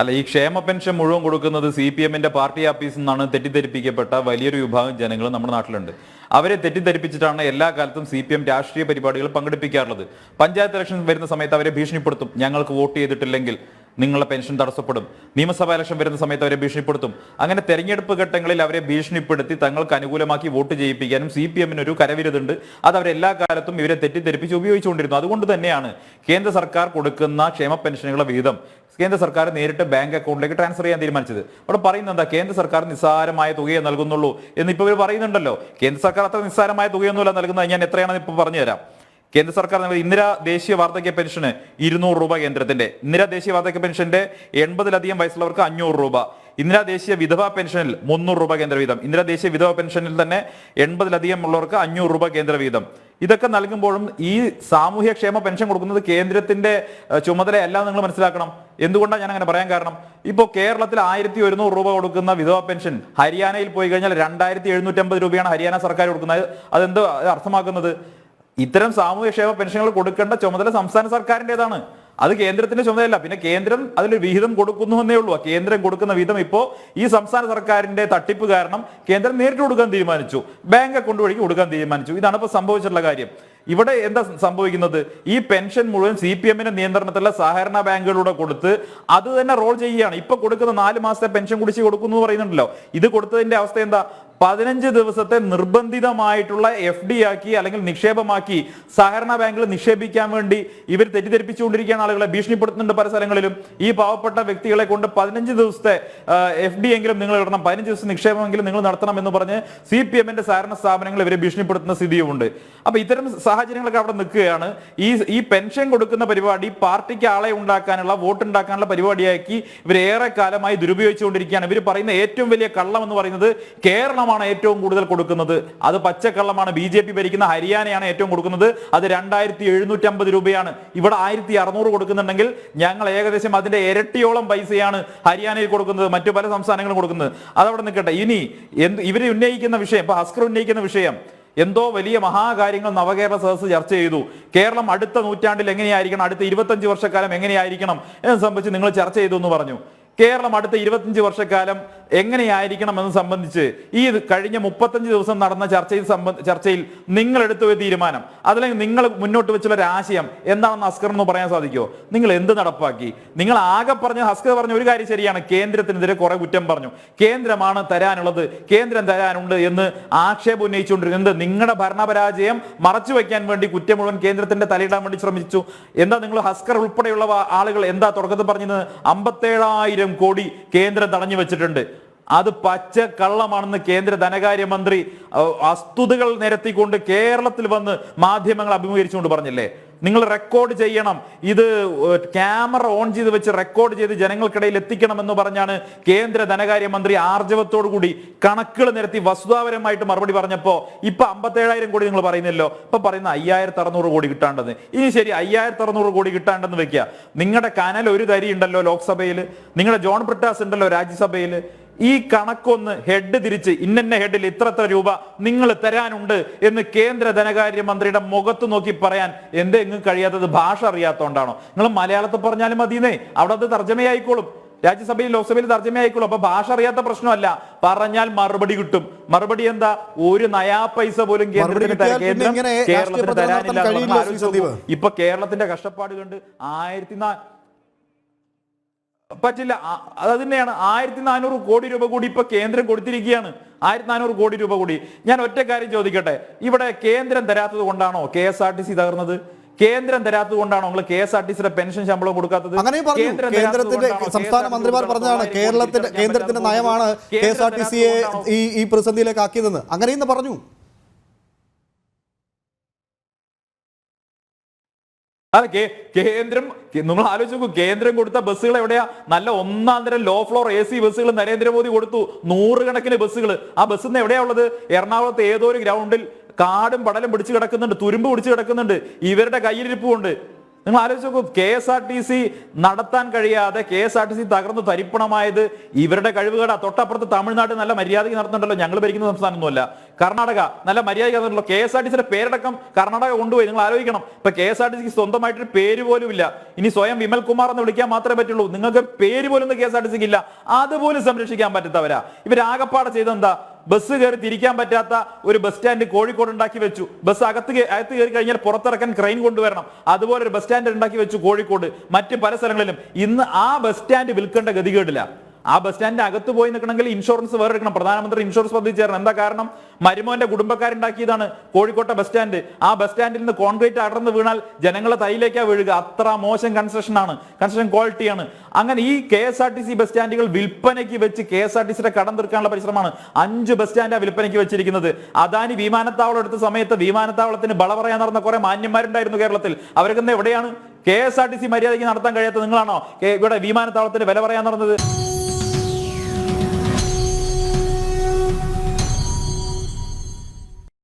അല്ല ഈ ക്ഷേമ പെൻഷൻ മുഴുവൻ കൊടുക്കുന്നത് സി പി എമ്മിന്റെ പാർട്ടി ആഫീസിൽ നിന്നാണ് തെറ്റിദ്ധരിപ്പിക്കപ്പെട്ട വലിയൊരു വിഭാഗം ജനങ്ങൾ നമ്മുടെ നാട്ടിലുണ്ട്. അവരെ തെറ്റിദ്ധരിപ്പിച്ചിട്ടാണ് എല്ലാ കാലത്തും സി പി എം രാഷ്ട്രീയ പരിപാടികൾ പങ്കെടുപ്പിക്കാറുള്ളത്. പഞ്ചായത്ത് ഇലക്ഷൻ വരുന്ന സമയത്ത് അവരെ ഭീഷണിപ്പെടുത്തും. ഞങ്ങൾക്ക് വോട്ട് ചെയ്തിട്ടില്ലെങ്കിൽ നിങ്ങളുടെ പെൻഷൻ തടസ്സപ്പെടും. നിയമസഭാ ഇലക്ഷൻ വരുന്ന സമയത്ത് അവരെ ഭീഷണിപ്പെടുത്തും. അങ്ങനെ തെരഞ്ഞെടുപ്പ് ഘട്ടങ്ങളിൽ അവരെ ഭീഷണിപ്പെടുത്തി തങ്ങൾക്ക് അനുകൂലമാക്കി വോട്ട് ചെയ്യിപ്പിക്കാനും സി പി എമ്മിന് ഒരു കരവിരുതുണ്ട്. അത് അവരെല്ലാ കാലത്തും ഇവരെ തെറ്റിദ്ധരിപ്പിച്ച് ഉപയോഗിച്ചുകൊണ്ടിരുന്നു. അതുകൊണ്ട് തന്നെയാണ് കേന്ദ്ര സർക്കാർ കൊടുക്കുന്ന ക്ഷേമ പെൻഷനുകളുടെ വിഹിതം. കേന്ദ്ര സർക്കാർ നേരിട്ട് ബാങ്ക് അക്കൗണ്ടിലേക്ക് ട്രാൻസ്ഫർ ചെയ്യാൻ തീരുമാനിച്ചത്. അവിടെ പറയുന്നത് എന്താ കേന്ദ്ര സർക്കാർ നിസ്സാരമായ തുകയെ നൽകുന്നുള്ളൂ എന്ന് ഇപ്പോൾ ഇവർ പറയുന്നുണ്ടല്ലോ. കേന്ദ്ര സർക്കാർ അത്ര നിസ്സാരമായ തുകയൊന്നുമല്ല നൽകുന്നത്. ഞാൻ എത്രയാണെന്ന് ഇപ്പോൾ പറഞ്ഞുതരാം. കേന്ദ്ര സർക്കാർ നൽകുന്ന ഇന്ദിര ദേശീയ വാർദ്ധക്യ പെൻഷന് ഇരുന്നൂറ് രൂപ കേന്ദ്രത്തിന്റെ. ഇന്ദിര ദേശീയ വാർദ്ധക്യ പെൻഷന്റെ എൺപതിലധികം വയസ്സുള്ളവർക്ക് അഞ്ഞൂറ് രൂപ. ഇന്ദിര ദേശീയ വിധവ പെൻഷനിൽ മുന്നൂറ് രൂപ കേന്ദ്ര വീതം. ഇന്ദിര ദേശീയ വിധവ പെൻഷനിൽ തന്നെ എൺപതിലധികം ഉള്ളവർക്ക് അഞ്ഞൂറ് രൂപ കേന്ദ്ര വീതം. ഇതൊക്കെ നൽകുമ്പോഴും ഈ സാമൂഹ്യ ക്ഷേമ പെൻഷൻ കൊടുക്കുന്നത് കേന്ദ്രത്തിന്റെ ചുമതലയല്ല നിങ്ങൾ മനസ്സിലാക്കണം. എന്തുകൊണ്ടാണ് ഞാൻ അങ്ങനെ പറയാൻ കാരണം? ഇപ്പോൾ കേരളത്തിൽ ആയിരത്തി ഒരുന്നൂറ് രൂപ കൊടുക്കുന്ന വിധവ പെൻഷൻ ഹരിയാനയിൽ പോയി കഴിഞ്ഞാൽ രണ്ടായിരത്തി എഴുന്നൂറ്റമ്പത് രൂപയാണ് ഹരിയാന സർക്കാർ കൊടുക്കുന്നത്. അതെന്ത് അർത്ഥമാക്കുന്നത്? ഇത്തരം സാമൂഹ്യക്ഷേമ പെൻഷനുകൾ കൊടുക്കേണ്ട ചുമതല സംസ്ഥാന സർക്കാരിന്റെതാണ്. അത് കേന്ദ്രത്തിന്റെ ചുമതലയല്ല. പിന്നെ കേന്ദ്രം അതിൽ വിഹിതം കൊടുക്കുന്നു എന്നേ ഉള്ളൂ. കേന്ദ്രം കൊടുക്കുന്ന വിഹിതം ഇപ്പോ ഈ സംസ്ഥാന സർക്കാരിന്റെ തട്ടിപ്പ് കാരണം കേന്ദ്രം നേരിട്ട് കൊടുക്കാൻ തീരുമാനിച്ചു. ബാങ്ക് അക്കൗണ്ട് വഴി കൊടുക്കാൻ തീരുമാനിച്ചു. ഇതാണ് ഇപ്പൊ സംഭവിച്ചിട്ടുള്ള കാര്യം. ഇവിടെ എന്താ സംഭവിക്കുന്നത്? ഈ പെൻഷൻ മുഴുവൻ സി പി എമ്മിന്റെ നിയന്ത്രണത്തിലുള്ള സഹകരണ ബാങ്കുകളിലൂടെ കൊടുത്ത് അത് തന്നെ റോൾ ചെയ്യുകയാണ്. ഇപ്പൊ കൊടുക്കുന്ന നാല് മാസത്തെ പെൻഷൻ കുടിശ്ശിക കൊടുക്കുന്നു പറയുന്നുണ്ടല്ലോ. ഇത് കൊടുത്തതിന്റെ അവസ്ഥ എന്താ? പതിനഞ്ച് ദിവസത്തെ നിർബന്ധിതമായിട്ടുള്ള എഫ് ഡി ആക്കി അല്ലെങ്കിൽ നിക്ഷേപമാക്കി സഹകരണ ബാങ്കിൽ നിക്ഷേപിക്കാൻ വേണ്ടി ഇവർ തെറ്റിദ്ധരിപ്പിച്ചുകൊണ്ടിരിക്കുകയാണ് ആളുകളെ ഭീഷണിപ്പെടുത്തുന്നുണ്ട് പല സ്ഥലങ്ങളിലും. ഈ പാവപ്പെട്ട വ്യക്തികളെ കൊണ്ട് പതിനഞ്ച് ദിവസത്തെ എഫ് ഡി എങ്കിലും നിങ്ങൾ ഇടണം പതിനഞ്ച് ദിവസം നിക്ഷേപമെങ്കിലും നിങ്ങൾ നടത്തണം എന്ന് പറഞ്ഞ് സി പി എമ്മിന്റെ സഹകരണ സ്ഥാപനങ്ങൾ ഇവരെ ഭീഷണിപ്പെടുത്തുന്ന സ്ഥിതിയുമുണ്ട്. അപ്പൊ ഇത്തരം സാഹചര്യങ്ങളൊക്കെ അവിടെ നിൽക്കുകയാണ്. ഈ ഈ പെൻഷൻ കൊടുക്കുന്ന പരിപാടി പാർട്ടിക്ക് ആളെ ഉണ്ടാക്കാനുള്ള വോട്ട് ഉണ്ടാക്കാനുള്ള പരിപാടിയാക്കി ഇവർ ഏറെ കാലമായി ദുരുപയോഗിച്ചുകൊണ്ടിരിക്കുകയാണ്. ഇവർ പറയുന്ന ഏറ്റവും വലിയ കള്ളം എന്ന് പറയുന്നത് കേരളമാണ് ഏറ്റവും കൂടുതൽ കൊടുക്കുന്നത്. അത് പച്ചക്കള്ളമാണ്. ബി ജെ പി ഭരിക്കുന്ന ഹരിയാനയാണ് ഏറ്റവും കൊടുക്കുന്നത്. അത് രണ്ടായിരത്തി എഴുന്നൂറ്റമ്പത് രൂപയാണ്. ഇവിടെ ആയിരത്തി അറുന്നൂറ് കൊടുക്കുന്നുണ്ടെങ്കിൽ ഞങ്ങൾ ഏകദേശം അതിന്റെ ഇരട്ടിയോളം പൈസയാണ് ഹരിയാനയിൽ കൊടുക്കുന്നത്. മറ്റു പല സംസ്ഥാനങ്ങളും കൊടുക്കുന്നത്. അതവിടെ നിൽക്കട്ടെ. ഇനി എന്ത് ഇവർ ഉന്നയിക്കുന്ന വിഷയം ഇപ്പൊ ഹസ്കർ ഉന്നയിക്കുന്ന വിഷയം എന്തോ വലിയ മഹാകാര്യങ്ങൾ നവകേരള സദസ്സ് ചർച്ച ചെയ്തു. കേരളം അടുത്ത നൂറ്റാണ്ടിൽ എങ്ങനെയായിരിക്കണം? അടുത്ത ഇരുപത്തഞ്ച് വർഷക്കാലം എങ്ങനെയായിരിക്കണം? എന്ന് സംബന്ധിച്ച് നിങ്ങൾ ചർച്ച ചെയ്തു എന്ന് പറഞ്ഞു. കേരളം അടുത്ത ഇരുപത്തഞ്ച് വർഷക്കാലം എങ്ങനെയായിരിക്കണം എന്ന് സംബന്ധിച്ച് ഈ കഴിഞ്ഞ മുപ്പത്തഞ്ച് ദിവസം നടന്ന ചർച്ചയിൽ ചർച്ചയിൽ നിങ്ങൾ എടുത്ത തീരുമാനം അതല്ലെങ്കിൽ നിങ്ങൾ മുന്നോട്ട് വെച്ചുള്ള ഒരു ആശയം എന്താണെന്ന് അസ്കർ എന്ന് പറയാൻ സാധിക്കുമോ നിങ്ങൾ എന്ത് നടപ്പാക്കി? നിങ്ങൾ ആകെ പറഞ്ഞ ഹസ്കർ പറഞ്ഞ ഒരു കാര്യം ശരിയാണ് കേന്ദ്രത്തിനെതിരെ കുറെ കുറ്റം പറഞ്ഞു. കേന്ദ്രമാണ് തരാനുള്ളത് കേന്ദ്രം തരാനുണ്ട് എന്ന് ആക്ഷേപം ഉന്നയിച്ചുകൊണ്ടിരുന്നത് നിങ്ങളുടെ ഭരണപരാജയം മറച്ചു വെക്കാൻ വേണ്ടി കുറ്റം മുഴുവൻ കേന്ദ്രത്തിന്റെ തലയിടാൻ വേണ്ടി ശ്രമിച്ചു. എന്താ നിങ്ങൾ ഹസ്കർ ഉൾപ്പെടെയുള്ള ആളുകൾ എന്താ തുടക്കത്തിൽ പറഞ്ഞത് അമ്പത്തേഴായിരം കോടി കേന്ദ്രം തടഞ്ഞു വെച്ചിട്ടുണ്ട്. അത് പച്ച കള്ളമാണെന്ന് കേന്ദ്ര ധനകാര്യമന്ത്രി വസ്തുതകൾ നിരത്തിക്കൊണ്ട് കേരളത്തിൽ വന്ന് മാധ്യമങ്ങൾ അഭിമുഖീകരിച്ചുകൊണ്ട് പറഞ്ഞില്ലേ? നിങ്ങൾ റെക്കോർഡ് ചെയ്യണം. ഇത് ക്യാമറ ഓൺ ചെയ്ത് വെച്ച് റെക്കോർഡ് ചെയ്ത് ജനങ്ങൾക്കിടയിൽ എത്തിക്കണം എന്ന് പറഞ്ഞാണ് കേന്ദ്ര ധനകാര്യമന്ത്രി ആർജവത്തോടു കൂടി കണക്കുകൾ നിരത്തി വസ്തുതാപരമായിട്ട് മറുപടി പറഞ്ഞപ്പോ ഇപ്പൊ അമ്പത്തേഴായിരം കോടി നിങ്ങൾ പറയുന്നല്ലോ. ഇപ്പൊ പറയുന്ന അയ്യായിരത്തി അറുന്നൂറ് കോടി കിട്ടാണ്ടെന്ന്. ഇനി ശരി അയ്യായിരത്തി അറുന്നൂറ് കോടി കിട്ടാണ്ടെന്ന് വെക്കുക നിങ്ങളുടെ കനൽ ഒരു തരി ഉണ്ടല്ലോ ലോക്സഭയിൽ നിങ്ങളുടെ ജോൺ ബ്രിട്ടാസ് ഉണ്ടല്ലോ രാജ്യസഭയിൽ ഈ കണക്കൊന്ന് ഹെഡ് തിരിച്ച് ഇന്നെ ഹെഡിൽ ഇത്ര ഇത്ര രൂപ നിങ്ങൾ തരാനുണ്ട് എന്ന് കേന്ദ്ര ധനകാര്യ ധനകാര്യമന്ത്രിയുടെ മുഖത്ത് നോക്കി പറയാൻ എന്തേ എന്തെങ്കിലും കഴിയാത്തത് ഭാഷ അറിയാത്തോണ്ടാണോ. നിങ്ങൾ മലയാളത്തിൽ പറഞ്ഞാലും മതിയെന്നേ. അവിടെ അത് തർജമയായിക്കോളും. രാജ്യസഭയിൽ ലോക്സഭയിൽ തർജമയായിക്കോളും. അപ്പൊ ഭാഷ അറിയാത്ത പ്രശ്നമല്ല. പറഞ്ഞാൽ മറുപടി കിട്ടും. മറുപടി എന്താ? ഒരു നയാ പൈസ പോലും കേന്ദ്രത്തിന് കേന്ദ്രം കേരളത്തിന് തരാനില്ല. ഇപ്പൊ കേരളത്തിന്റെ കഷ്ടപ്പാട് കണ്ട് ആയിരത്തി പറ്റില്ല. അത് തന്നെയാണ്. ആയിരത്തി നാനൂറ് കോടി രൂപ കൂടി ഇപ്പൊ കേന്ദ്രം കൊടുത്തിരിക്കുകയാണ്. ആയിരത്തി നാനൂറ് കോടി രൂപ കൂടി. ഞാൻ ഒറ്റ കാര്യം ചോദിക്കട്ടെ. ഇവിടെ കേന്ദ്രം തരാത്തത് കൊണ്ടാണോ K S R T C തകർന്നത്? കേന്ദ്രം തരാത്തത് കൊണ്ടാണോ നിങ്ങൾ കെ എസ് ആർ ടി സിയുടെ പെൻഷൻ ശമ്പളം കൊടുക്കാത്തത്? കേന്ദ്രത്തിന്റെ സംസ്ഥാന മന്ത്രിമാർ പറഞ്ഞതാണ് കേരളത്തിന്റെ കേന്ദ്രത്തിന്റെ നയമാണ്? കെ എസ് ആർ ടി സിയെ ഈ ഈ പ്രതിസന്ധിയിലേക്ക് ആക്കിയതെന്ന് അങ്ങനെയെന്ന് പറഞ്ഞു. കേ- കേന്ദ്രം നിങ്ങൾ ആലോചിച്ച് നോക്കൂ കേന്ദ്രം കൊടുത്ത ബസ്സുകൾ എവിടെയാ? നല്ല ഒന്നാം തരം ലോ ഫ്ലോർ എ സി ബസ്സുകൾ നരേന്ദ്രമോദി കൊടുത്തു നൂറുകണക്കിന് ബസ്സുകൾ ആ ബസ് നിന്ന് എവിടെയാ ഉള്ളത്? എറണാകുളത്ത് ഏതോ ഒരു ഗ്രൗണ്ടിൽ കാടും പടലും പിടിച്ചു കിടക്കുന്നുണ്ട് തുരുമ്പ് പിടിച്ചു കിടക്കുന്നുണ്ട്. ഇവരുടെ കയ്യിലിരിപ്പുണ്ട് നിങ്ങൾ ആലോചിച്ച് നോക്കൂ K S R T C നടത്താൻ കഴിയാതെ K S R T C തകർന്നു തരിപ്പണമായത് ഇവരുടെ കഴിവുകേടാ തൊട്ടപ്പുറത്ത് തമിഴ്നാട് നല്ല മര്യാദയ്ക്ക് നടത്തുന്നുണ്ടല്ലോ ഞങ്ങൾ ഭരിക്കുന്ന സംസ്ഥാനമൊന്നുമല്ല. കർണാടക നല്ല മര്യാദയ്ക്ക് നടത്തുന്നുണ്ടല്ലോ കെ എസ് ആർ ടി സിയുടെ പേരടക്കം കർണാടക കൊണ്ടുപോയി നിങ്ങൾ ആലോചിക്കണം. ഇപ്പൊ കെ എസ് ആർ ടി സിക്ക് സ്വന്തമായിട്ടൊരു പേര് പോലും ഇല്ല. ഇനി സ്വയം വിമൽ കുമാർ എന്ന് വിളിക്കാൻ മാത്രമേ പറ്റുള്ളൂ. നിങ്ങൾക്ക് പേര് പോലും കെ എസ് ആർ ടി സിക്ക് ഇല്ല. അതുപോലും സംരക്ഷിക്കാൻ പറ്റാത്തവരാ. ഇവരാകപ്പാടെ ചെയ്തെന്താ ബസ് കയറി തിരിക്കാൻ പറ്റാത്ത ഒരു ബസ് സ്റ്റാൻഡ് കോഴിക്കോട് ഉണ്ടാക്കി വെച്ചു. ബസ് അകത്ത് അകത്ത് കയറി കഴിഞ്ഞാൽ പുറത്തിറക്കാൻ ക്രെയിൻ കൊണ്ടുവരണം. അതുപോലെ ഒരു ബസ് സ്റ്റാൻഡ് ഉണ്ടാക്കി വെച്ചു കോഴിക്കോട്. മറ്റ് പല സ്ഥലങ്ങളിലും ഇന്ന് ആ ബസ് സ്റ്റാൻഡ് വിൽക്കേണ്ട ഗതികേടില്ല. ആ ബസ് സ്റ്റാൻഡിന്റെ അകത്ത് പോയി നിൽക്കണമെങ്കിൽ ഇൻഷുറൻസ് വേറെ എടുക്കണം. പ്രധാനമന്ത്രി ഇൻഷുറൻസ് പദ്ധതി ചേരണം. എന്താ കാരണം? മരുമോന്റെ കുടുംബക്കാരുണ്ടാക്കിയതാണ് കോഴിക്കോട്ടെ ബസ് സ്റ്റാൻഡ്. ആ ബസ് സ്റ്റാൻഡിൽ നിന്ന് കോൺക്രീറ്റ് അടർന്ന് വീണാൽ ജനങ്ങളെ തൈയിലേക്കാ വീഴുക. അത്ര മോശം കൺസ്ട്രക്ഷൻ ആണ്. കൺസ്ട്രക്ഷൻ ക്വാളിറ്റിയാണ് അങ്ങനെ ഈ K S R T C bus സ്റ്റാൻഡുകൾ വിൽപ്പനയ്ക്ക് വെച്ച് കെ എസ് ആർ ടി സിയുടെ കടം തീർക്കാനുള്ള പരിശ്രമമാണ് അഞ്ച് ബസ് സ്റ്റാൻഡാ വിൽപ്പനയ്ക്ക് വെച്ചിരിക്കുന്നത്. അദാനി വിമാനത്താവളം എടുത്ത സമയത്ത് വിമാനത്താവളത്തിന് ബള പറയാൻ നടന്ന കുറെ മാന്യന്മാരുണ്ടായിരുന്നു കേരളത്തിൽ. അവരൊക്കെ ഇന്ന് എവിടെയാണ്? K S R T C മര്യാദയ്ക്ക് നടത്താൻ കഴിയാത്ത നിങ്ങളാണോ? ഇവിടെ വിമാനത്താവളത്തിന് വില പറയാൻ നടന്നത്?